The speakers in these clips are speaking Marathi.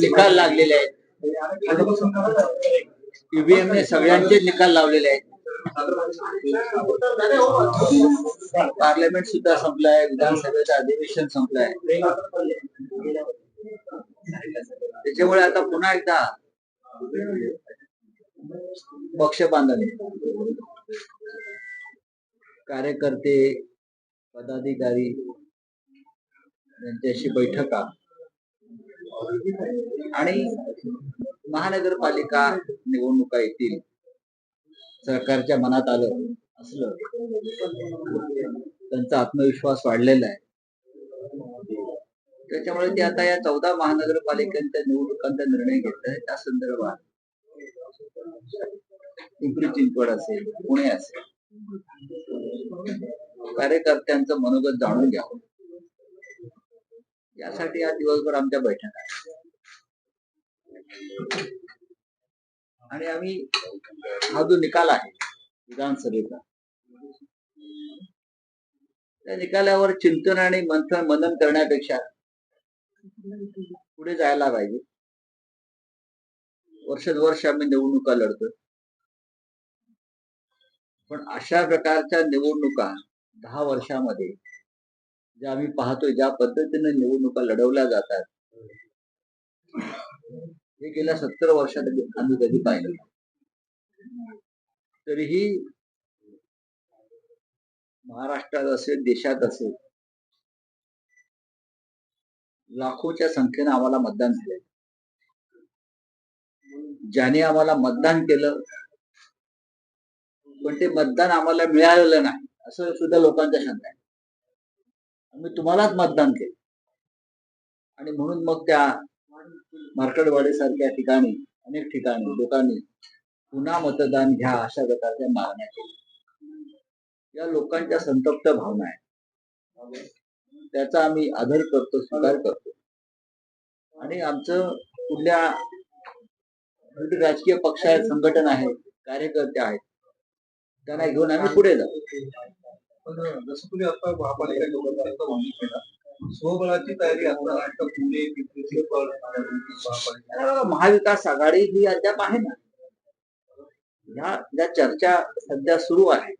निकाल लागलेले आहेत. ईव्हीएम ने सगळ्यांचे निकाल लावलेले आहेत. पार्लमेंट सुद्धा संपलाय विधानसभेचं अधिवेशन संपलंय. त्याच्यामुळे आता पुन्हा एकदा पक्ष बांधणी कार्यकर्ते पदाधिकारी यांच्याशी बैठका आणि महानगरपालिका निवडणुका येतील सरकारच्या मनात आलं असलं त्यांचा आत्मविश्वास वाढलेला आहे. त्याच्यामुळे ते आता या चौदा महानगरपालिकांच्या निवडणुकांचा निर्णय घेत आहे. त्या संदर्भात पिंपरी चिंचवड असेल पुणे असेल. कार्यकर्त्यांचं मनोगत जाणून घ्यावं यासाठी आज दिवसभर आमच्या बैठका आणि आम्ही हा जो निकाल आहे विधानसभेचा त्या निकालावर चिंतन आणि मंथन मनन करण्यापेक्षा पुढे जायला पाहिजे. वर्षानुवर्ष आम्ही निवडणुका लढतो पण अशा प्रकारच्या निवडणुका दहा वर्षामध्ये ज्या आम्ही पाहतोय ज्या पद्धतीने निवडणुका लढवल्या जातात हे गेल्या सत्तर वर्षात आम्ही कधी पाहिलं तरीही महाराष्ट्रात असेल देशात असेल लाखोच्या संख्येनं आम्हाला मतदान झाले ज्याने आम्हाला मतदान केलं. पण ते मतदान आम्हाला मिळालेलं नाही असं सुद्धा लोकांचा शंका आहे आम्ही तुम्हालाच मतदान केलं. आणि म्हणून मग त्या मार्कडवाडी सारख्या ठिकाणी अनेक ठिकाणी लोकांनी पुन्हा मतदान घ्या अशा प्रकारच्या मागण्या केल्या. या लोकांच्या संतप्त भावना आहेत. त्याचा आम्ही आदर करतो स्वीकार करतो. आणि आमचं कुठल्या विविध राजकीय पक्ष आहेत संघटना आहेत कार्यकर्ते आहेत. त्यांना घेऊन आम्ही पुढे जाऊ. पण जसं तुम्ही आता महापालिका निवडणुकीचा उल्लेख केला स्वबळाची तयारी पुणे पिंपरी महापालिका? महाविकास आघाडी ही अद्याप आहे ना. ह्या ज्या चर्चा सध्या सुरू आहे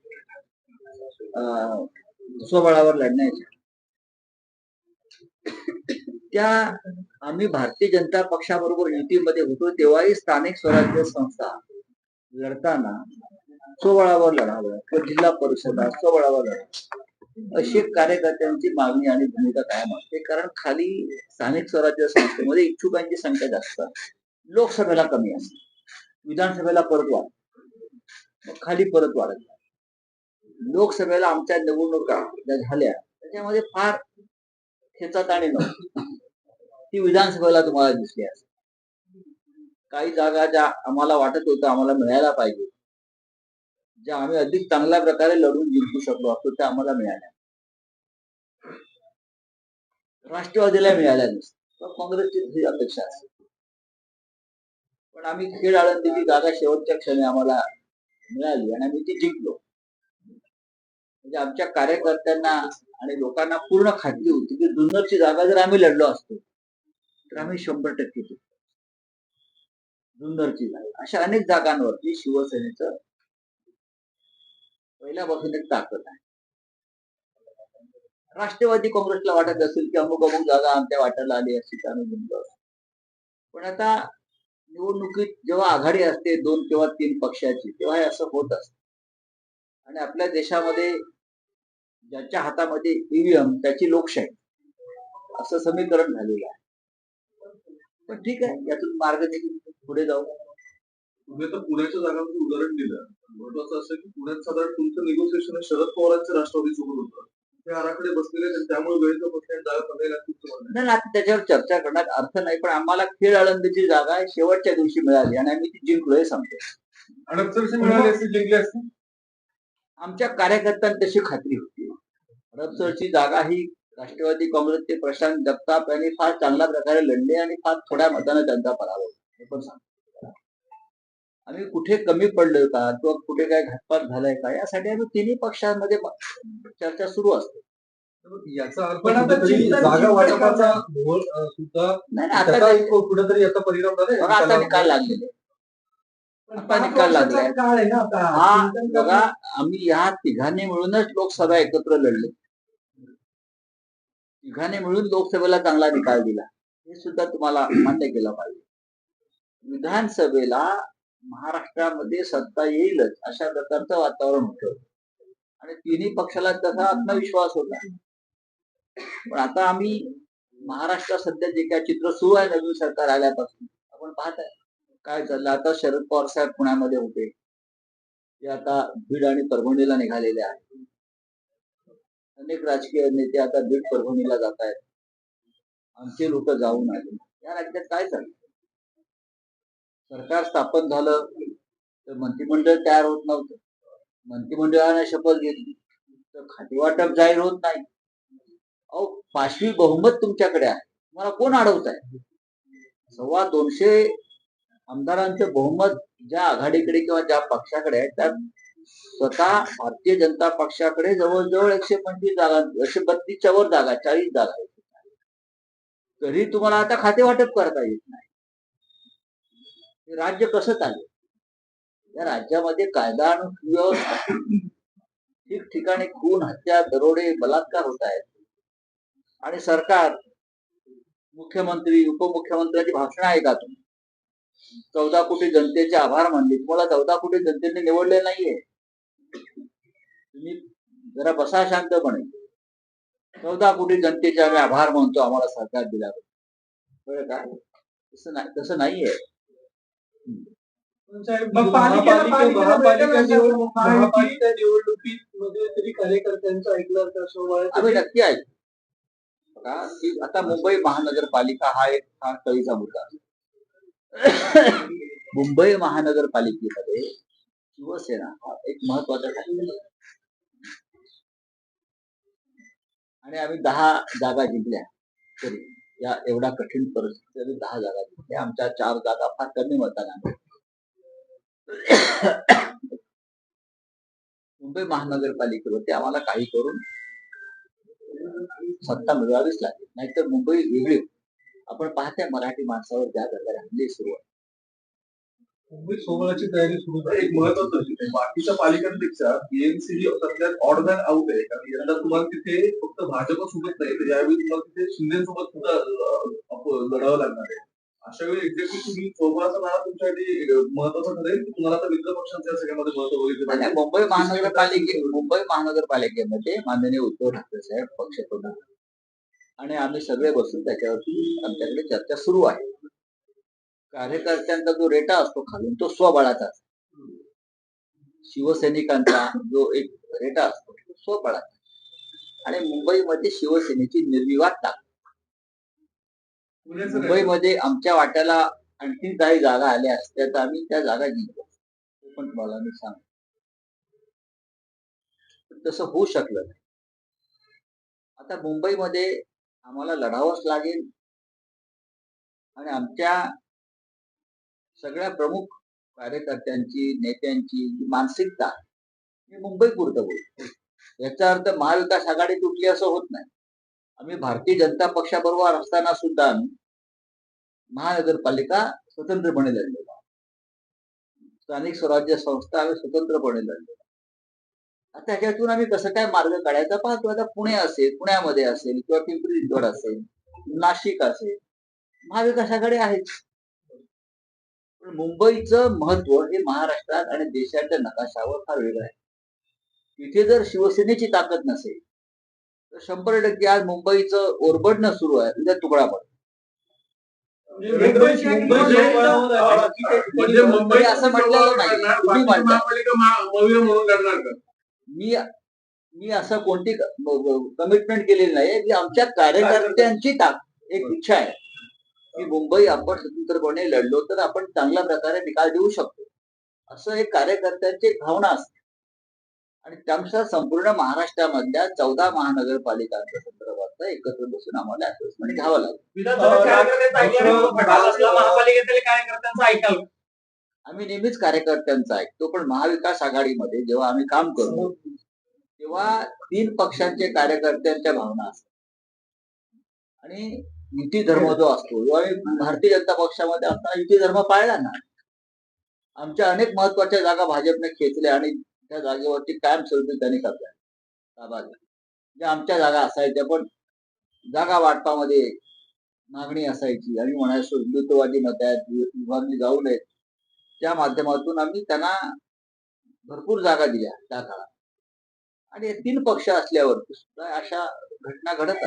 स्वबळावर लढण्याच्या. त्या आम्ही भारतीय जनता पक्षाबरोबर युतीमध्ये होतो तेव्हाही स्थानिक स्वराज्य संस्था लढताना स्वबळावर लढावं किंवा जिल्हा परिषदा स्वबळावर लढावं अशी कार्यकर्त्यांची मागणी आणि भूमिका कायम असते कारण खाली स्थानिक स्वराज्य संस्थेमध्ये इच्छुकांची संख्या जास्त लोकसभेला कमी असते विधानसभेला परत वाढ खाली परत वाढत नाही. लोकसभेला आमच्या निवडणुका ज्या झाल्या त्याच्यामध्ये फार खेचाताणी आणि नव्हती ती विधानसभेला तुम्हाला दिसली असेल. काही जागा ज्या आम्हाला वाटत होतं आम्हाला मिळायला पाहिजे. ज्या आम्ही अधिक चांगल्या प्रकारे लढून जिंकू शकलो असतो त्या आम्हाला मिळाल्या. राष्ट्रवादीला मिळाल्या नसत्या. काँग्रेसची ही अपेक्षा असते पण आम्ही खेळ आळंदीची जागा शेवटच्या क्षणी आम्हाला मिळाली आणि आम्ही ती जिंकलो. म्हणजे आमच्या कार्यकर्त्यांना आणि लोकांना पूर्ण खात्री होती की जुन्नरची जागा जर आम्ही लढलो असतो तर आम्ही शंभर टक्के जिंकलो. जुन्नरची जागा अशा अनेक जागांवरती शिवसेनेचं पहिल्यापासून एक ताकद आहे. राष्ट्रवादी काँग्रेसला वाटत असेल की अमुक अमुक जागा आमच्या वाट्याला आली असती तर आम्ही जिंकलो पण आता निवडणुकीत जेव्हा आघाडी असते दोन किंवा तीन पक्षाची तेव्हा हे असं होत असत. आणि आपल्या देशामध्ये ज्याच्या हातामध्ये ईव्हीएम त्याची लोकशाही असं समीकरण झालेलं आहे. पण ठीक आहे यातून मार्ग निघून पुढे जाऊ. तुम्ही आता पुण्याच्या जागांचं उदाहरण दिलं. महत्वाचं असं की पुण्यात साधारण तुमचं निगोसिएशन शरद पवारांचं राष्ट्रवादी सोबत होतं. ते आराखडे बसलेले त्यामुळे वेळेचं जागा आहे. नाही त्याच्यावर चर्चा करण्यात अर्थ नाही पण आम्हाला खेळ आळंदीची जागा शेवटच्या दिवशी मिळाली आणि आम्ही ती जिंकलो हे सांगतो मिळाली असती जिंकली असती? आमच्या कार्यकर्त्यांना तशी खात्री होती. रबसरची जागा ही राष्ट्रवादी काँग्रेसचे प्रशांत जगताप यांनी फार चांगल्या प्रकारे लढले आणि फार थोड्या मताने त्यांचा पराभव. हे पण सांगतो आम्ही कुठे कमी पडलोय का? किंवा कुठे काय घातपात झालाय का? यासाठी आम्ही तिन्ही पक्षांमध्ये चर्चा सुरू असते. याचा अर्थ जागा वाटपाचा घोळ सुद्धा कुठेतरी याचा परिणाम झाला आता निकाल लागलेले निकाल लागलाय. हा बघा आम्ही ह्या तिघांनी मिळूनच लोकसभा एकत्र लढलो तिघांनी मिळून लोकसभेला चांगला निकाल दिला. हे सुद्धा तुम्हाला मान्य केलं पाहिजे. विधानसभेला महाराष्ट्रामध्ये सत्ता येईलच अशा प्रकारचं वातावरण होतं. आणि तिन्ही पक्षाला तसा आत्मविश्वास होता. पण आता आम्ही महाराष्ट्रात सध्या जे काय चित्र सुरू आहे नवीन सरकार आल्यापासून आपण पाहत आहे. काय चाललं? आता शरद पवार साहेब पुण्यामध्ये होते. ते आता बीड आणि परभणीला निघालेले आहेत. अनेक राजकीय नेते आता बीड परभणीला जात आहेत. आमचे लोक जाऊन आले. या राज्यात काय चाललं सरकार स्थापन झालं तर मंत्रिमंडळ तयार होत नव्हतं. मंत्रिमंडळाने शपथ घेतली. तर खातेवाटप जाहीर होत नाही. अहो पाचवी बहुमत तुमच्याकडे आहे. तुम्हाला कोण अडवत आहे सव्वा दोनशे आमदारांचं बहुमत ज्या आघाडीकडे किंवा ज्या पक्षाकडे आहे त्या स्वतः भारतीय जनता पक्षाकडे जवळजवळ एकशे पंचवीस जागा एकशे बत्तीसच्या वर जागा चाळीस जागा तरी तुम्हाला आता खाते वाटप करता येत नाही. हे राज्य कसं चालेल? या राज्यामध्ये कायदा आणि सुव्यवस्था ठिकठिकाणी खून हत्या दरोडे बलात्कार होत आहेत. आणि सरकार मुख्यमंत्री उपमुख्यमंत्र्यांची भाषण आहे. का तुम्ही चौदा कोटी जनतेचे आभार मानले. तुम्हाला चौदा कोटी जनतेने निवडले नाहीये. तुम्ही जरा बसा शांतपणे. चौदा कोटी जनतेचे आम्ही आभार मानतो आम्हाला सरकार दिल्याबद्दल. बरं काय तसं नाही तसं नाहीये. आम्ही नक्की आहे. बघा की आता मुंबई महानगरपालिका हा एक फार कळीचा मुद्दा. मुंबई महानगरपालिकेमध्ये शिवसेना हा एक महत्त्वाचा घटक आहे. आणि आम्ही दहा जागा जिंकल्या. तरी या एवढा कठीण परिस्थितीत आम्ही दहा जागा जिंकल्या. आमच्या चार जागा फार कमी मतांना मुंबई महानगरपालिकेवरती आम्हाला काही करून सत्ता मिळवावीच लागेल. नाहीतर मुंबई वेगळी. आपण पाहते मराठी माणसावर ज्या प्रकारे हल्ले सुरू आहे मुंबई सोहळ्याची तयारी सुरू एक महत्वाचं विषय बाकीच्या पालिकांपेक्षा बीएमसी सध्यात ऑड मॅन आउट आहे. कारण यंदा तुम्हाला तिथे फक्त भाजप सोबत नाही तर यावेळी तुम्हाला तिथे शिंदे सोबत सुद्धा लढावं लागणार आहे. अशा वेळी एक्झॅक्टली तुम्ही सोहळाचा नारा तुमच्यासाठी महत्त्वाचा ठरेल की तुम्हाला आता मित्र पक्षांच्या सगळ्यामध्ये महत्त्व बघितलं पाहिजे मुंबई महानगरपालिके मुंबई महानगरपालिकेमध्ये माननीय उद्धव ठाकरे साहेब पक्ष प्रमुख. आणि आम्ही सगळे बसून त्याच्यावरती आमच्याकडे चर्चा सुरू आहे. कार्यकर्त्यांचा जो रेटा असतो खालून तो स्वबळाचा असतो. शिवसैनिकांचा जो एक रेटा असतो तो स्वबळाचा आणि मुंबईमध्ये शिवसेनेची निर्विवाद काय? मुंबईमध्ये आमच्या वाट्याला आणखी काही जागा आल्या असत्या तर आम्ही त्या जागा जिंकलो ते पण तुम्हाला मी सांगतो. पण तसं होऊ शकलं नाही. आता मुंबईमध्ये आम्हाला लढावंच लागेल. आणि आमच्या सगळ्या प्रमुख कार्यकर्त्यांची नेत्यांची मानसिकता मी मुंबई पुरतं बोलतो. याचा अर्थ महाविकास आघाडी तुटली असं होत नाही. आम्ही भारतीय जनता पक्षाबरोबर असताना सुद्धा आम्ही महानगरपालिका स्वतंत्रपणे लढलेलो स्थानिक स्वराज्य संस्था आम्ही स्वतंत्रपणे लढलेलो आता त्याच्यातून आम्ही कसं काय मार्ग काढायचा? पाहतो आता पुणे असेल पुण्यामध्ये असेल किंवा पिंपरी चिंचवड असेल नाशिक असेल महाविकास आघाडी आहेच. मुंबईचं महत्त्व हे महाराष्ट्रात आणि देशाच्या नकाशावर फार वेगळं आहे. तिथे जर शिवसेनेची ताकद नसेल तर शंभर टक्के आज मुंबईचं ओरबडणं सुरू आहे उद्या तुकडा पड म्हणजे मुंबई असं म्हटलेलं नाही. मी मी असं कोणती कमिटमेंट केलेली नाही की आमच्या कार्यकर्त्यांची एक इच्छा आहे. की मुंबई आपण स्वतंत्रपणे लढलो तर आपण चांगल्या प्रकारे निकाल देऊ शकतो. असं एक कार्यकर्त्यांची भावना असते. आणि त्यानुसार संपूर्ण महाराष्ट्रामधल्या चौदा महानगरपालिकांच्या संदर्भात एकत्र बसून आम्हाला ऍसेसमेंट घ्यावं लागेल. आम्ही नेहमीच कार्यकर्त्यांचा ऐकतो पण महाविकास आघाडीमध्ये जेव्हा आम्ही काम करतो तेव्हा तीन पक्षांचे कार्यकर्त्यांच्या भावना असतात. आणि युती धर्म जो असतो आम्ही भारतीय जनता पक्षामध्ये असताना युती धर्म पाळला ना. आमच्या अनेक महत्त्वाच्या जागा भाजपने खेचल्या आणि त्या जागेवरती कायमस्वरूपी त्यांनी कब्जा ताबा घेतला. ज्या आमच्या जागा असायच्या पण जागा वाटपामध्ये मागणी असायची. आणि म्हणायचो हिंदुत्ववादी मत आहेत वि- विभागली जाऊ नयेत. त्या माध्यमातून आम्ही त्यांना भरपूर जागा दिल्या त्या काळात. आणि हे तीन पक्ष असल्यावर सुद्धा अशा घटना घडत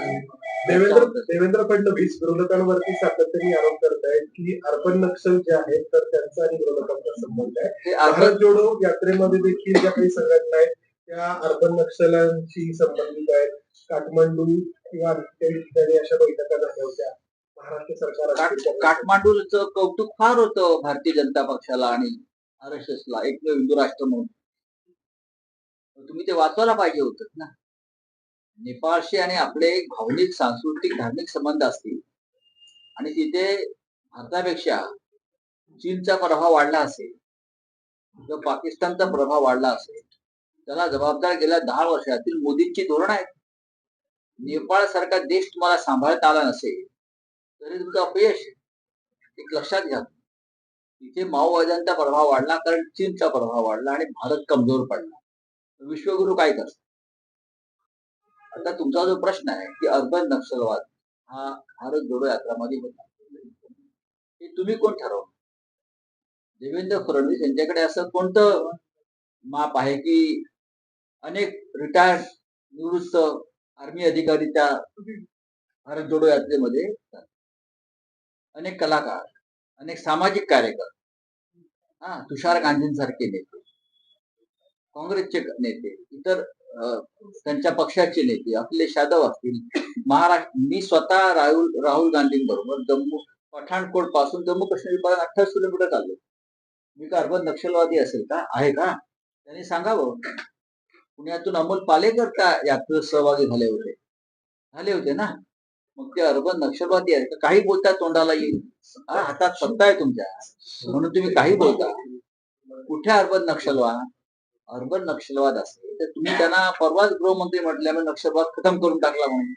देवेंद्र असतात देवेंद्र फडणवीस विरोधकांवरती सातत्याने आरोप करतायत की अर्बन नक्षल जे आहेत तर त्यांचा आणि विरोधकांचा संबंध आहे. हे भारत जोडो यात्रेमध्ये देखील ज्या काही संघटना आहेत त्या अर्बन नक्षलांशी संबंधित आहेत. काठमांडू किंवा ठिकाणी अशा बैठका झाल्या होत्या. महाराष्ट्र सरकार काठमांडूचं कौतुक फार होतं भारतीय जनता पक्षाला आणि आर एस एस ला. एकमेव हिंदू राष्ट्र म्हणून. तुम्ही ते वाचवायला पाहिजे होतं. ना नेपाळशी आणि आपले एक भावनिक सांस्कृतिक धार्मिक संबंध असतील आणि तिथे भारतापेक्षा चीनचा प्रभाव वाढला असेल किंवा पाकिस्तानचा प्रभाव वाढला असेल त्याला जबाबदार गेल्या दहा वर्षातील मोदींची धोरण आहेत. नेपाळ सारखा देश तुम्हाला सांभाळता आला नसेल तरी तुमचं अपयश एक लक्षात घ्या. तिथे माओवाद्यांचा प्रभाव वाढला कारण चीनचा प्रभाव वाढला आणि भारत कमजोर पडला. विश्वगुरु काय करतात? आता तुमचा जो प्रश्न आहे की अर्बन नक्षलवाद हा भारत जोडो यात्रामध्ये होता. हे तुम्ही कोण ठरवलं? देवेंद्र फडणवीस यांच्याकडे असं कोणतं माप आहे की अनेक रिटायर्ड निवृत्त आर्मी अधिकारी त्या भारत जोडो यात्रेमध्ये अनेक कलाकार अनेक सामाजिक कार्यकर्ते हा तुषार गांधींसारखे नेते. काँग्रेसचे नेते इतर त्यांच्या पक्षाचे नेते अखिलेश यादव असतील महाराष्ट्र मी स्वतः राहुल राहुल गांधींबरोबर जम्मू पठाणकोटपासून जम्मू काश्मीर पर्यंत अठ्ठावीस किलोमीटर चाललो मी का अर्बन नक्षलवादी असेल का? आहे का? त्यांनी सांगावं. पुण्यातून अमोल पालेकर का यात्रेत सहभागी झाले होते. झाले होते ना? मग ते अर्बन नक्षलवादी आहे का काही बोलता तोंडाला येईल. हातात सत्ता आहे तुमच्या. म्हणून तुम्ही काही बोलता. कुठे अर्बन नक्षलवाद? अर्बन नक्षलवाद असेल तर तुम्ही त्यांना परवाच गृहमंत्री म्हटल्यामुळे नक्षलवाद खतम करून टाकला म्हणून.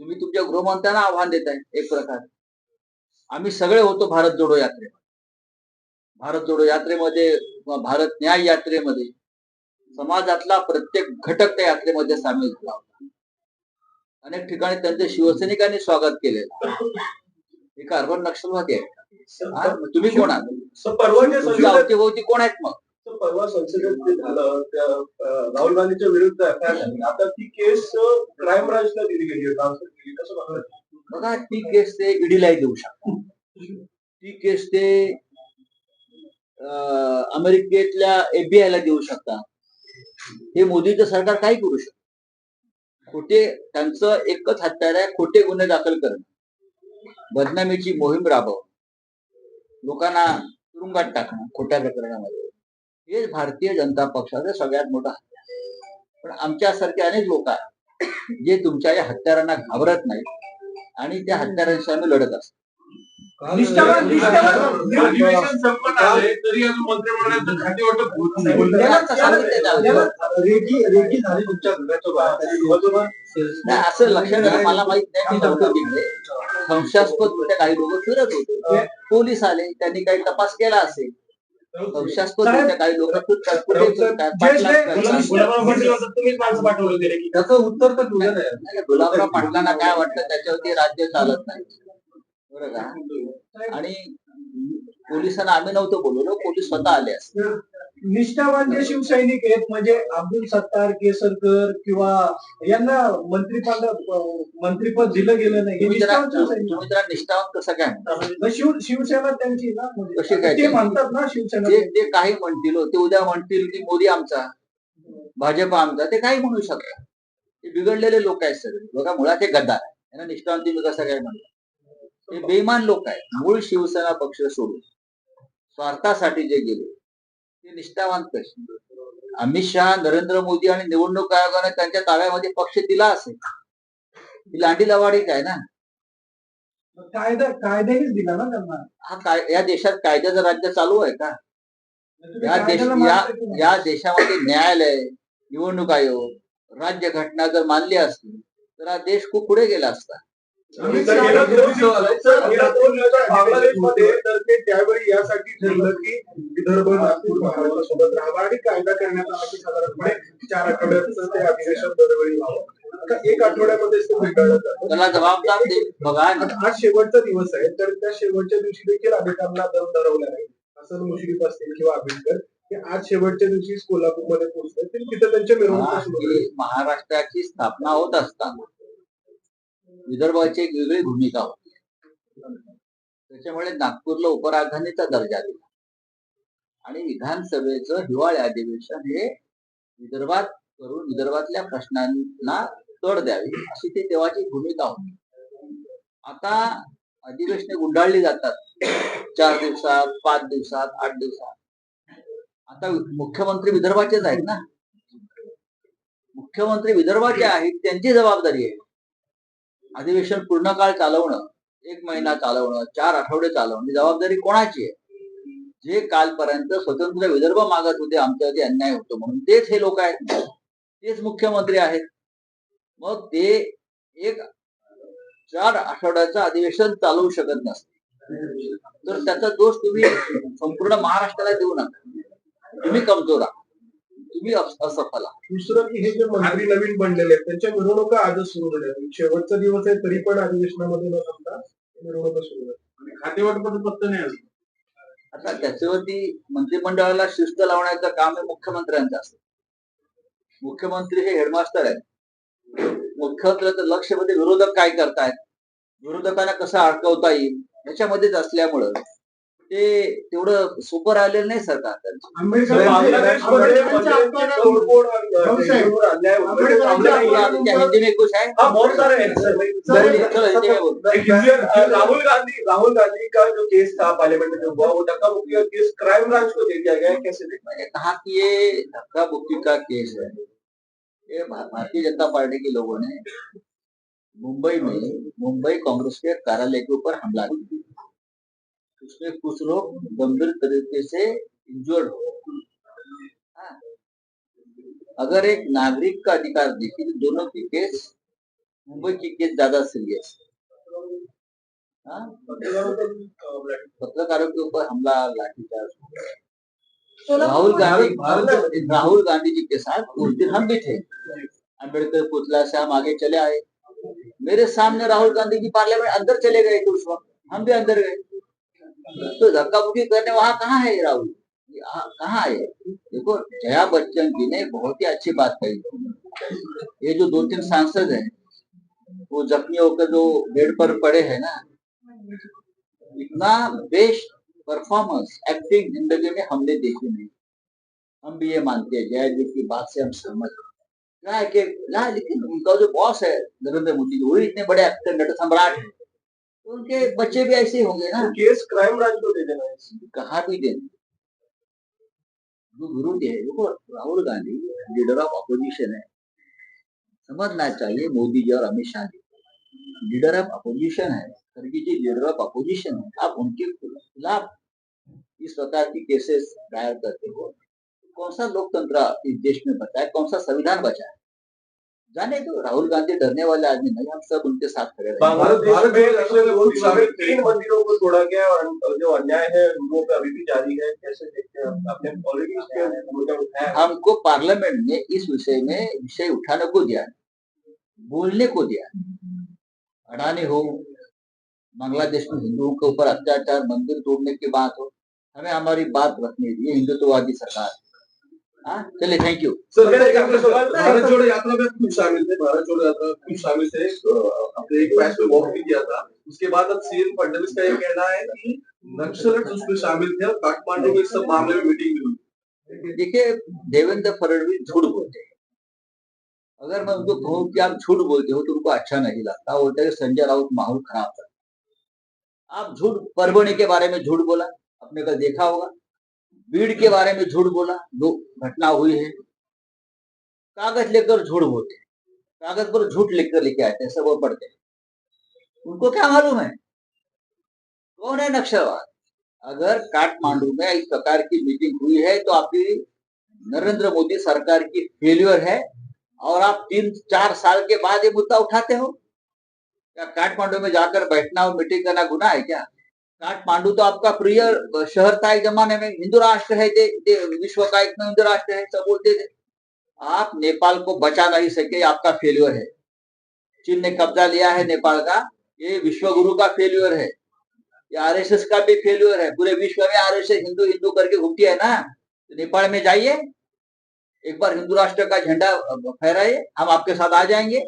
तुम्ही तुमच्या गृहमंत्र्यांना आव्हान देत आहे एक प्रकारे. आम्ही सगळे होतो भारत जोडो यात्रेमध्ये. भारत जोडो यात्रेमध्ये भारत न्याय यात्रेमध्ये समाजातला प्रत्येक घटक त्या यात्रेमध्ये सामील झाला होता. अनेक ठिकाणी त्यांचे शिवसैनिकांनी स्वागत केलेलं. एक अर्बन नक्षलवादी आहे. तुम्ही कोण आहात? कोण आहेत मग? परवा संसदेत ते झालं त्या राहुल गांधीच्या विरुद्ध झाली. आता ती केस क्राईम ब्रांचला दिली गेली ट्रान्सफर केली कसं बघा बघा ती केस ते ईडीलाही देऊ शकतात ती केस ते अमेरिकेतल्या एफबीआय ला देऊ शकतात हे मोदीचं सरकार काय करू शकत खोटे त्यांचं एकच हत्यार आहे खोटे गुन्हे दाखल करणं. बदनामीची मोहीम राबव लोकांना तुरुंगात टाकणं खोट्या प्रकरणामध्ये. हे भारतीय जनता पक्षाचं सगळ्यात मोठं हत्यार. आहे. पण आमच्यासारखे अनेक लोक आहेत जे तुमच्या या हत्यारांना घाबरत नाही आणि त्या हत्यारांशी आम्ही लढत असतो. असं लक्षात आलं मला माहीत नाही तिकडे संशयास्पद काही लोक फिरत होते. पोलीस आले त्यांनी काही तपास केला असेल काही लोक त्याचं उत्तर तर तुझं गुलाबराव पाटलांना काय वाटतं? त्याच्यावरती राज्य चालत नाही. बरं का? आणि पोलिसांना आम्ही नव्हतो बोलवलो पोलीस स्वतः आले असते. निष्ठावान जे शिवसैनिक आहेत म्हणजे अब्दुल सत्तार केसरकर किंवा यांना मंत्रिपद मंत्रिपद दिलं गेलं नाही. तुम्ही जरा निष्ठावान तुम्ही जरा निष्ठावंत कसं काय? मग शिव शिवसेना त्यांची ना कशी काय म्हणजे ते म्हणतात ना शिवसेना जे जे काही म्हणतील हो, ते उद्या म्हणतील की मोदी आमचा भाजप आमचा ते काही म्हणू शकतात. ते बिघडलेले लोक आहेत सगळे. बघा मुळात हे गद्दार आहे यांना निष्ठावंती मी कसं काय म्हणतो? हे बेईमान लोक आहेत. मूळ शिवसेना पक्ष सोडून. स्वार्थासाठी जे गेले ते निष्ठावान कसे अमित शहा नरेंद्र मोदी आणि निवडणूक आयोगाने त्यांच्या ताब्यामध्ये पक्ष दिला असेल. ही लांडी लवाडी काय ना. कायदा कायद्यानेच दिला ना त्यांना. हा काय या देशात कायद्याचं राज्य चालू आहे का? या देश? या देशामध्ये न्यायालय निवडणूक आयोग राज्य घटना जर मानली असती तर हा देश खूप पुढे गेला असता. त्यावेळी यासाठी ठरलं की विदर्भ नागपूर महाराष्ट्र सोबत राहावा आणि कायदा करण्यात आला की साधारणपणे चार आठवड्याचं ते अधिवेशन दरवेळी व्हावं एक जातं त्याला जबाबदार बघा. आज शेवटचा दिवस आहे तर त्या शेवटच्या दिवशी देखील अधिकाऱ्यांना दम धरवला नाही हसन मुश्रीफ असतील किंवा आंबेडकर हे आज शेवटच्या दिवशी कोल्हापूरमध्ये पोहोचले तर तिथं त्यांच्या मिरवणुका. ही महाराष्ट्राची स्थापना होत असताना विदर्भाची एक वेगळी भूमिका होती. त्याच्यामुळे नागपूरला उपराजधानीचा दर्जा दिला. आणि विधानसभेचं हिवाळी अधिवेशन हे विदर्भात करून विदर्भातल्या प्रश्नांना तड द्यावी अशी ती तेव्हाची भूमिका होती. आता अधिवेशने गुंडाळली जातात. चार दिवसात पाच दिवसात आठ दिवसात. आता मुख्यमंत्री विदर्भाचेच आहेत ना? मुख्यमंत्री विदर्भाचे आहेत त्यांची जबाबदारी आहे. अधिवेशन पूर्ण काळ चालवणं एक महिना चालवणं चार आठवडे चालवणं ही जबाबदारी कोणाची आहे? जे कालपर्यंत स्वतंत्र विदर्भ मागत होते आमच्यावरती अन्याय होतो म्हणून तेच हे लोक आहेत. तेच मुख्यमंत्री आहेत. मग ते एक चार आठवड्याचं अधिवेशन चालवू शकत नसते. तर त्याचा दोष तुम्ही संपूर्ण महाराष्ट्राला देऊ नका. तुम्ही कमजोर आहात. तुम्ही अस- असफल आहात दुसरं की हे जे मंत्री नवीन बनलेले आहेत त्यांच्या मिरवणुका आजच सुरू झाल्या शेवटचा दिवस आहे तरी पण अधिवेशनामध्ये न थांबता मिरवणुका सुरू झाल्या खातेवाटपाचं पत्ता नाही अजून. आता त्याच्यावरती मंत्रिमंडळाला शिस्त लावण्याचं काम हे मुख्यमंत्र्यांचं असतं. मुख्यमंत्री हे हेडमास्टर आहेत. मुख्यमंत्र्यांचं लक्षमध्ये विरोधक काय करतायत? विरोधकांना कसं अडकवता येईल? याच्यामध्येच असल्यामुळं ते तेवढं सोपं राहिलेलं नाही सरकार. हिंदी में कुछ है हाँ बहुत सारे हैं सर। चलो हिंदी में बोलो. राहुल गांधी राहुल गांधी का जो केस था पार्लियामेंट में हुआ वो धक्का मुक्की का केस क्राइम ब्रांच को दे दिया गया है कैसे मैंने कहा कि ये धक्का मुक्की का केस है? ये भारतीय जनता पार्टी के लोगों ने मुंबई में मुंबई कांग्रेस के कार्यालय के ऊपर हमला किया। उसमें कुछ लोग गंभीर तरीके से इंजर्ड हो। अगर एक नागरिक का अधिकार देखे तो दोनों की केस मुंबई की केस ज़्यादा सीरियस हाँ। पत्रकारों के ऊपर हमला लाठीचार्ज राहुल गांधी राहुल गांधी जी के साथ उस दिन हम भी थे। अंबेडकर पुतला से हम आगे चले आए। मेरे सामने राहुल गांधी जी पार्लियामेंट अंदर चले गए थे उस वक्त। हम भी अंदर गए। तो धक्का मुक्की करने वहाँ कहाँ है राहुल? कहाँ है? देखो, जया बच्चन जी ने बहुत ही अच्छी बात कही। ये जो दो तीन सांसद है, वो जख्मी होकर जो बेड पर पड़े हैं ना, इतना बेस्ट परफॉर्मेंस एक्टिंग ज़िंदगी में हमने देखी नहीं। हम भी ये मानते हैं, जया जी की बात से हम सहमत कि ना लेकिन उनका जो बॉस है, नरेंद्र मोदी जी वही इतने बड़े एक्टर नट सम्राट है। उनके बच्चे भी ऐसे ही होंगे ना। केस क्राइम ब्रांच को दे देना कहा भी देना? जो विरोधी है। देखो Rahul Gandhi leader of opposition है। समझना चाहिए मोदी जी और Amit Shah ji. Leader of opposition है। खड़गे जी लीडर ऑफ़ अपोजिशन है। आप उनके खिलाफ इस प्रकार की केसेस दायर करते हो। कौन सा लोकतंत्र इस देश में बचा है? कौन सा संविधान बचा है? जाने दो राहुल गांधी डरने वाले आदमी नहीं हम सब उनके साथ खड़े रहेंगे भारत भारत में पिछले कुछ तीन मंदिरों को तोड़ा गया और जो अन्याय है वो अभी भी जारी है। कैसे देखते हैं आपने ऑलरेडी हमको पार्लियामेंट ने इस विषय में विषय उठाने को दिया बोलने को दिया है। अडानी हो बांग्लादेश में हिंदुओं के ऊपर अत्याचार मंदिर तोड़ने की बात हो हमें हमारी बात रखनी है। हिंदुत्ववादी सरकार चलिए थैंक यू सर मेरा एक आखिरी सवाल भारत जोड़ो यात्रा में कुछ शामिल थे भारत जोड़ो यात्रा में कुछ शामिल थे। तो अपने एक पैच पे वॉक भी किया था। उसके बाद अब सीएम फडणवीस का ये कहना है कि नक्सलिट उसमें शामिल थे और काठमांडू में इस सब मामले में मीटिंग भी हुई। देखिए देवेंद्र फडणवीस झूठ बोलते हैं। अगर मैं उनको कहूँ कि आप झूठ बोलते हो तो उनको अच्छा नहीं लगता। बोलते हैं संजय राउत माहौल खराब कर आप झूठ परभणी के बारे में झूठ बोला। आपने कल देखा होगा। भीड़ के बारे में झूठ बोला, दो घटना हुई है। कागज़ लेकर झूठ बोलते हैं। कागज़ पर झूठ लिखकर लेके आते हैं, सब वो पढ़ते हैं। उनको क्या मालूम है? कौन है नक्सलवाद अगर काठमांडू में इस प्रकार की मीटिंग हुई है तो आपकी नरेंद्र मोदी सरकार की फेल्यूर है, और आप तीन, चार साल के बाद ये मुद्दा उठाते हो। क्या काठमांडू में जाकर बैठना और मीटिंग करना गुना है क्या? काठमांडू तो आपका प्रिय शहर था एक जमाने में हिंदू राष्ट्र है दे, दे, विश्व का एक हिंदू राष्ट्र है सब बोलते थे। आप नेपाल को बचा नहीं सके आपका फेल्यूर है। चीन ने कब्जा लिया है नेपाल का ये विश्व गुरु का फेल्यूर है। ये आरएसएस का भी फेल्यूर है। पूरे विश्व में आरएसएस हिंदू हिंदू करके घूमती है ना? तो नेपाल में जाइए एक बार हिंदू राष्ट्र का झंडा फहराइए हम आपके साथ आ जाएँगे।